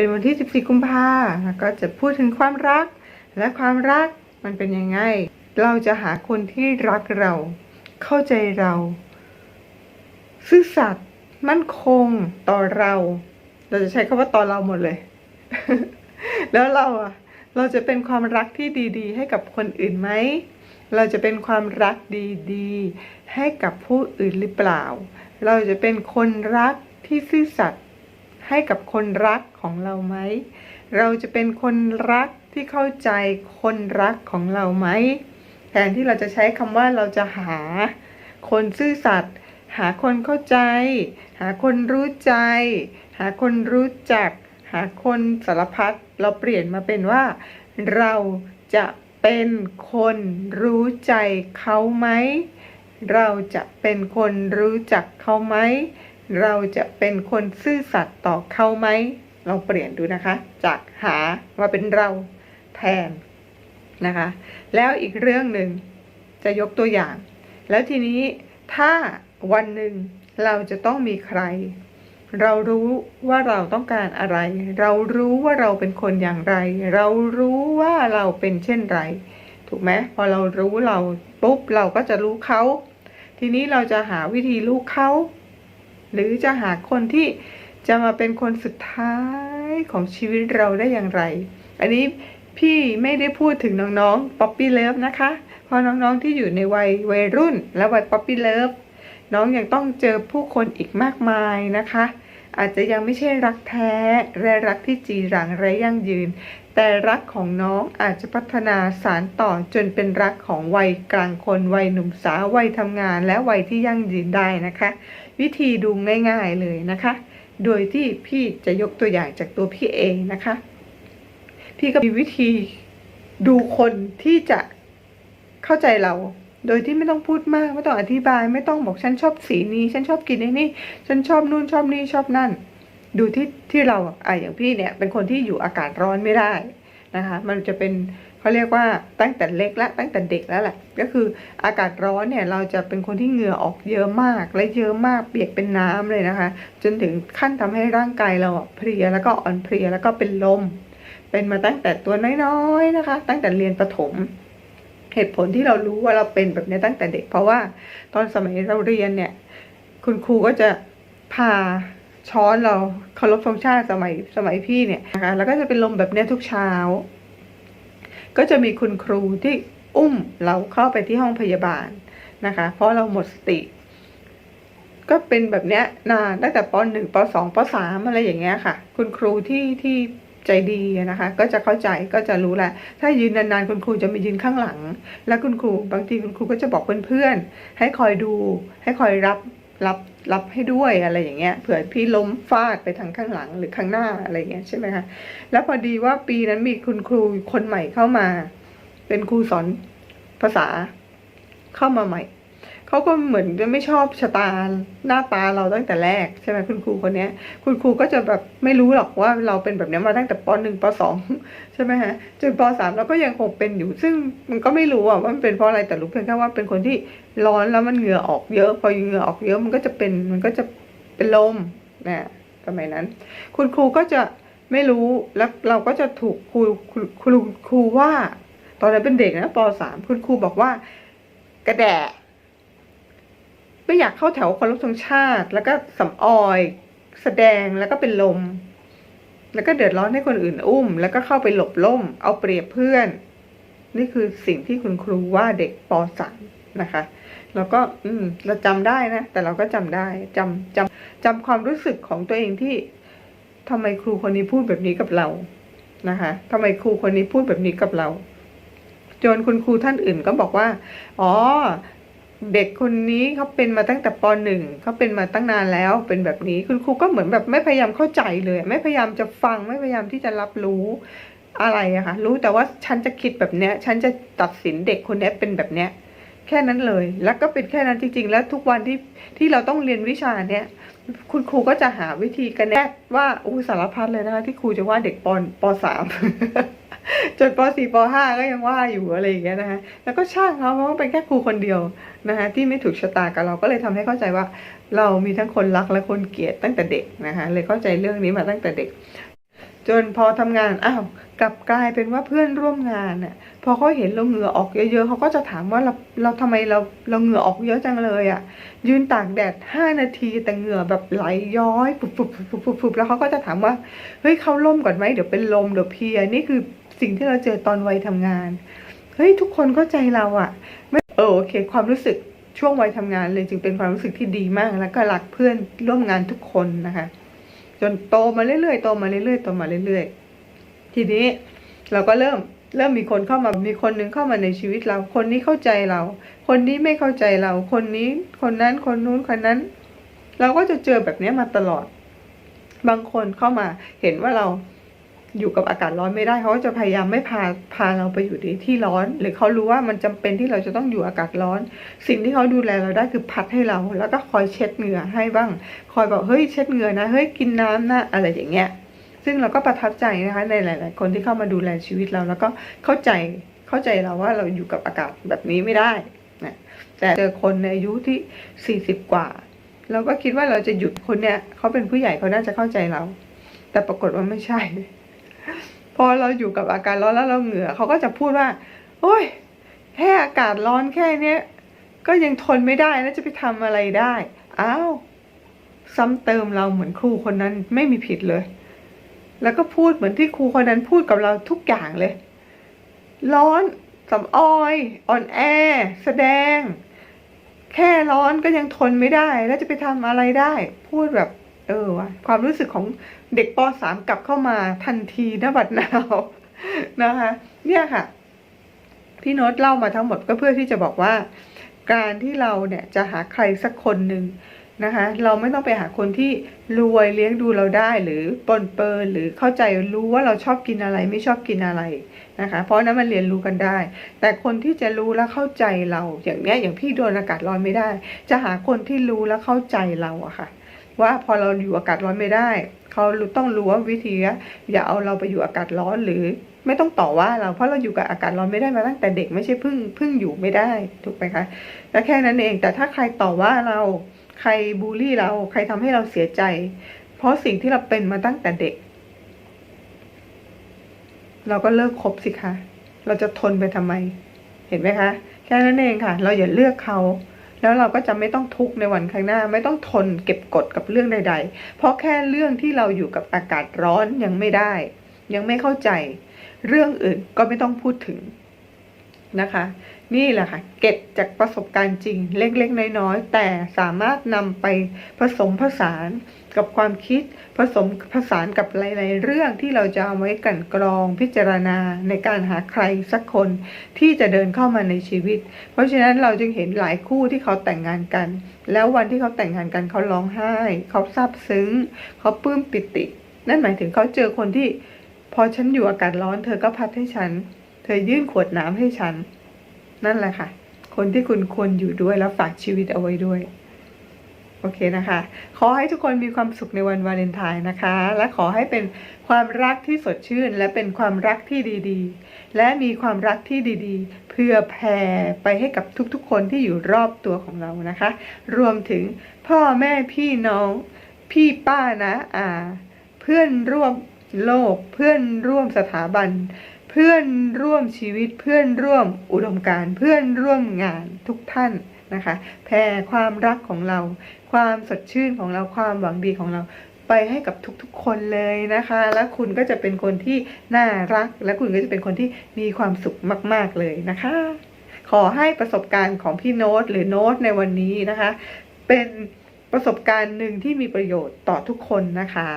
เป็นวันที่ 14 กุมภาแล้วก็จะพูดถึงความรัก และความรักมันเป็นยังไง เราจะหาคนที่รักเรา เข้าใจเรา ซื่อสัตย์มั่นคงต่อเรา เราจะใช้คำว่าต่อเราหมดเลย แล้วเราอะเราจะเป็นความรักที่ดีๆ ให้กับคนอื่นไหม เราจะเป็นความรักดีๆ ให้กับผู้อื่นหรือเปล่า เราจะเป็นคนรักที่ซื่อสัตย์ ให้กับคนรักของเราไหม เราจะเป็นคนรักที่เข้าใจคนรักของเราไหม แทนที่เราจะใช้คำว่าเราจะหาคนซื่อสัตย์หาคนเข้าใจ หาคนรู้ใจ หาคนรู้จัก หาคนสารพัดเราเปลี่ยนมาเป็นว่า เราจะเป็นคนรู้ใจเขาไหม เราจะเป็นคนรู้จักเขาไหม เราจะเป็นคนซื่อสัตย์ต่อเขาไหมเราเปลี่ยนดูนะคะ จากหามาเป็นเราแทนนะคะ แล้วอีกเรื่องหนึ่งจะยกตัวอย่าง แล้วทีนี้ถ้าวันหนึ่งเราจะต้องมีใคร เรารู้ว่าเราต้องการอะไร เรารู้ว่าเราเป็นคนอย่างไร เรารู้ว่าเราเป็นเช่นไร ถูกไหมพอเรารู้เราปุ๊บเราก็จะรู้เขา ทีนี้เราจะหาวิธีรู้เขา หรือจะหาคนที่จะมาเป็นคนสุดท้ายของชีวิตเราได้อย่างไร อันนี้พี่ไม่ได้พูดถึงน้องๆป๊อปปี้เลิฟนะคะ เพราะน้องๆที่อยู่ในวัยวัยรุ่น และวัยป๊อปปี้เลิฟน้องยังต้องเจอผู้คนอีกมากมายนะคะ อาจจะยังไม่ใช่รักแท้และรักที่จีรังและยั่งยืน แต่รักของน้องอาจจะพัฒนาสารต่อจนเป็นรักของวัยกลางคน วัยหนุ่มสาววัยทำงาน และวัยที่ยั่งยืนได้นะคะ วิธีดูง่ายๆเลยนะคะ โดยที่พี่จะยกตัวอย่างจากตัวพี่เองนะคะ พี่ก็มีวิธีดูคนที่จะเข้าใจเรา โดยที่ไม่ต้องพูดมาก ไม่ต้องอธิบาย ไม่ต้องบอกฉันชอบสีนี้ ฉันชอบกินไอ้นี่ ฉันชอบนู่นชอบนี่ชอบนั่น ดูที่ที่เราอะอย่างพี่เนี่ย เป็นคนที่อยู่อากาศร้อนไม่ได้ นะคะ มันจะเป็นเขาเรียกว่าตั้งแต่เล็กและตั้งแต่เด็กแล้วแหละ ก็คืออากาศร้อนเนี่ยเราจะเป็นคนที่เหงื่อออกเยอะมาก และเยอะมากเปียกเป็นน้ำเลยนะคะ จนถึงขั้นทำให้ร่างกายเราอะเพลียแล้วก็อ่อนเพลียแล้วก็เป็นลม เป็นมาตั้งแต่ตัวน้อยๆนะคะ ตั้งแต่เรียนประถมเหตุผลที่เรารู้ว่าเราเป็นแบบนี้ตั้งแต่เด็ก เพราะว่าตอนสมัยเราเรียนเนี่ย คุณครูก็จะพา ช้อนเราเคารพธงชาติสมัยสมัยพี่เนี่ยนะคะแล้วก็จะเป็นลมแบบเนี้ยทุกเช้า ก็จะมีคุณครูที่อุ้มเราเข้าไปที่ห้องพยาบาลนะคะ เพราะเราหมดสติ ก็เป็นแบบเนี้ยนานตั้งแต่ปหนึ่งปสองปสามอะไรอย่างเงี้ยค่ะ คุณครูที่ที่ใจดีนะคะ ก็จะเข้าใจก็จะรู้แหละ ถ้ายืนนานๆคุณครูจะมายืนข้างหลัง แล้วคุณครูบางทีคุณครูก็จะบอกเพื่อนๆให้คอยดู ให้คอยรับ รับรับให้ด้วยอะไรอย่างเงี้ยเผื่อพี่ล้มฟาดไปทางข้างหลังหรือข้างหน้าอะไรเงี้ยใช่ไหมคะแล้วพอดีว่าปีนั้นมีคุณครูคนใหม่เข้ามา เป็นครูสอนภาษาเข้ามาใหม่ เขาก็เหมือนจะไม่ชอบชะตาหน้าตาเราตั้งแต่แรกใช่ไหมคุณครูคนนี้คุณครูก็จะแบบไม่รู้หรอกว่าเราเป็นแบบนี้มาตั้งแต่ปหนึ่งปสองใช่ไหมฮะจนปสามเราก็ยังคงเป็นอยู่ ซึ่งมันก็ไม่รู้อะว่ามันเป็นเพราะอะไรแต่รู้เพียงแค่ว่าเป็นคนที่ร้อนแล้วมันเหงื่อออกเยอะ พอเหงื่อออกเยอะมันก็จะเป็นมันก็จะเป็นลมนะสมัยนั้น คุณครูก็จะไม่รู้แล้วเราก็จะถูกครูครูครูครูว่า ตอนนั้นเป็นเด็กนะปสามคุณครูบอกว่ากระแดะ ไม่อยากเข้าแถวคารพธงชาติ แล้วก็สำออย แสดงแล้วก็เป็นลม แล้วก็เดือดร้อนให้คนอื่นอุ้ม แล้วก็เข้าไปหลบล่ม เอาเปรียบเพื่อน นี่คือสิ่งที่คุณครูว่าเด็กปสามนะคะแล้วก็อืมเราจำได้นะ แต่เราก็จำได้จำจำจำความรู้สึกของตัวเองที่ทำไมครูคนนี้พูดแบบนี้กับเรานะคะทำไมครูคนนี้พูดแบบนี้กับเรา จนคุณครูท่านอื่นก็บอกว่า อ๋อ เด็กคนนี้เขาเป็นมาตั้งแต่ปหนึ่งเขาเป็นมาตั้งนานแล้วเป็นแบบนี้คุณครูก็เหมือนแบบไม่พยายามเข้าใจเลย ไม่พยายามจะฟังไม่พยายามที่จะรับรู้อะไรอะค่ะรู้แต่ว่าฉันจะคิดแบบเนี้ย ฉันจะตัดสินเด็กคนนี้เป็นแบบเนี้ย แค่นั้นเลย แล้วก็เป็นแค่นั้นจริง ๆ แล้วทุกวันที่ที่เราต้องเรียนวิชาเนี้ยคุณครูก็จะหาวิธีกันแน่ว่าอู้สารพัดเลยนะคะที่ครูจะว่าเด็กปปสาม จนปสี่ปห้าก็ยังว่าอยู่อะไรอย่างเงี้ยนะคะแล้วก็ช่างเขาเพราะว่าเป็นแค่ครูคนเดียวนะคะที่ไม่ถูกชะตากับเราก็เลยทำให้เข้าใจว่า เรามีทั้งคนรักและคนเกลียดตั้งแต่เด็กนะคะเลยเข้าใจเรื่องนี้มาตั้งแต่เด็ก จนพอทำงานอ้าวกลับกลายเป็นว่าเพื่อนร่วมงานน่ะพอเขาเห็นเราเหงื่อออกเยอะๆเขาก็จะถามว่าเราเราทำไมเราเราเหงื่อออกเยอะจังเลยอะ ยืนตากแดดห้านาทีแต่เหงื่อแบบไหลย้อยปุบปุบปุบปุบแล้วเขาก็จะถามว่าเฮ้ยเขาล่มก่อนไหมเดี๋ยวเป็นลมเดี๋ยวเพียนี่คือ สิ่งที่เราเจอตอนวัยทำงานเฮ้ยทุกคนเข้าใจเราอะไม่เออโอเค ความรู้สึกช่วงวัยทำงานเลยจึงเป็นความรู้สึกที่ดีมาก แล้วก็รักเพื่อนร่วมงานทุกคนนะคะ จนโตมาเรื่อยๆโตมาเรื่อยๆโตมาเรื่อยๆ ทีนี้เราก็เริ่มเริ่มมีคนเข้ามามีคนหนึงเข้ามาในชีวิตเรา คนนี้เข้าใจเรา คนนี้ไม่เข้าใจเรา คนนี้คนนั้นคนนู้นคนนั้น เราก็จะเจอแบบนี้มาตลอด บางคนเข้ามาเห็นว่าเรา อยู่กับอากาศร้อนไม่ได้เขาก็จะพยายามไม่พาพาเราไปอยู่ในที่ร้อน หรือเขารู้ว่ามันจำเป็นที่เราจะต้องอยู่อากาศร้อน สิ่งที่เขาดูแลเราได้คือพัดให้เรา แล้วก็คอยเช็ดเหงื่อให้บ้าง คอยบอกเฮ้ยเช็ดเหงื่อนะเฮ้ยกินน้ำนะอะไรอย่างเงี้ยซึ่งเราก็ประทับใจนะคะในหลาย ๆ คนที่เข้ามาดูแลชีวิตเรา แล้วก็เข้าใจเข้าใจเราว่าเราอยู่กับอากาศแบบนี้ไม่ได้นะแต่เจอคนในอายุที่สี่สิบกว่า เราก็คิดว่าเราจะหยุดคนเนี้ยเขาเป็นผู้ใหญ่เขาน่าจะเข้าใจเรา แต่ปรากฏว่าไม่ใช่ พอเราอยู่กับอากาศร้อนแล้วเราเหงื่อเขาก็จะพูดว่า โอ้ยแค่อากาศร้อนแค่เนี้ยก็ยังทนไม่ได้แล้วจะไปทำอะไรได้อ้าวซ้ำเติมเราเหมือนครูคนนั้นไม่มีผิดเลย แล้วก็พูดเหมือนที่ครูคนนั้นพูดกับเราทุกอย่างเลย ร้อนสำออยอ่อนแอ แสดง แค่ร้อนก็ยังทนไม่ได้ แล้วจะไปทำอะไรได้ พูดแบบ เออว่ะความรู้สึกของเด็กป .3 กลับเข้ามาทันทีนะบัดนาวนะคะ เนี่ยค่ะ พี่โน้ตเล่ามาทั้งหมดก็เพื่อที่จะบอกว่า การที่เราเนี่ยจะหาใครสักคนหนึ่งนะคะเราไม่ต้องไปหาคนที่รวยเลี้ยงดูเราได้หรือปนเปื้อนหรือเข้าใจรู้ว่าเราชอบกินอะไรไม่ชอบกินอะไรนะคะ เพราะนั้นมันเรียนรู้กันได้ แต่คนที่จะรู้และเข้าใจเรา อย่างเนี้ยอย่างพี่โดนอากาศร้อนไม่ได้ จะหาคนที่รู้และเข้าใจเราอะค่ะ ว่าพอเราอยู่อากาศร้อนไม่ได้ เขาต้องรู้ว่าวิธีอย่าเอาเราไปอยู่อากาศร้อนหรือ ไม่ต้องต่อว่าเราเพราะเราอยู่กับอากาศร้อนไม่ได้มาตั้งแต่เด็กไม่ใช่เพิ่งเพิ่งอยู่ไม่ได้ถูกไหมคะและแค่นั้นเองแต่ถ้าใครต่อว่าเราใครบูลลี่เราใครทำให้เราเสียใจ เพราะสิ่งที่เราเป็นมาตั้งแต่เด็ก เราก็เลิกคบสิคะ เราจะทนไปทำไม เห็นไหมคะ แค่นั้นเองค่ะ เราอย่าเลือกเขา แล้วเราก็จะไม่ต้องทุกข์ในวันข้างหน้า ไม่ต้องทนเก็บกดกับเรื่องใด ๆ เพราะแค่เรื่องที่เราอยู่กับอากาศร้อนยังไม่ได้ ยังไม่เข้าใจ เรื่องอื่นก็ไม่ต้องพูดถึง นะคะ นี่แหละค่ะ เก็บจากประสบการณ์จริงเล็กๆน้อยๆแต่สามารถนำไปผสมผสานกับความคิดผสมผสานกับหลาย ๆ เรื่องที่เราจะเอาไว้กันกรองพิจารณาในการหาใครสักคนที่จะเดินเข้ามาในชีวิต เพราะฉะนั้นเราจึงเห็นหลายคู่ที่เขาแต่งงานกัน แล้ววันที่เขาแต่งงานกันเขาร้องไห้ เขาซาบซึ้ง เขาปลื้มปิติ นั่นหมายถึงเขาเจอคนที่ พอฉันอยู่อากาศร้อนเธอก็พัดให้ฉัน อยื่นขวดน้ำให้ฉัน นั่นแหละค่ะ คนที่คุณควรอยู่ด้วยแล้วฝากชีวิตเอาไว้ด้วย โอเคนะคะ ขอให้ทุกคนมีความสุขในวันวาเลนไทน์นะคะ และขอให้เป็นความรักที่สดชื่น และเป็นความรักที่ดีๆ และมีความรักที่ดีๆ เพื่อแผ่ไปให้กับทุกๆ คนที่อยู่รอบตัวของเรานะคะ รวมถึงพ่อแม่พี่น้อง พี่ป้านะอาเพื่อนร่วมโลกเพื่อนร่วมสถาบัน เพื่อนร่วมชีวิตเพื่อนร่วมอุดมการเพื่อนร่วมงานทุกท่านนะคะแผ่ความรักของเรา ความสดชื่นของเราความหวังดีของเราไปให้กับทุกๆคนเลยนะคะ และคุณก็จะเป็นคนที่น่ารัก และคุณก็จะเป็นคนที่มีความสุขมาก ๆเลยนะคะ ขอให้ประสบการณ์ของพี่โน้ตหรือโน้ตในวันนี้นะคะ เป็นประสบการณ์หนึ่งที่มีประโยชน์ต่อทุกคนนะคะ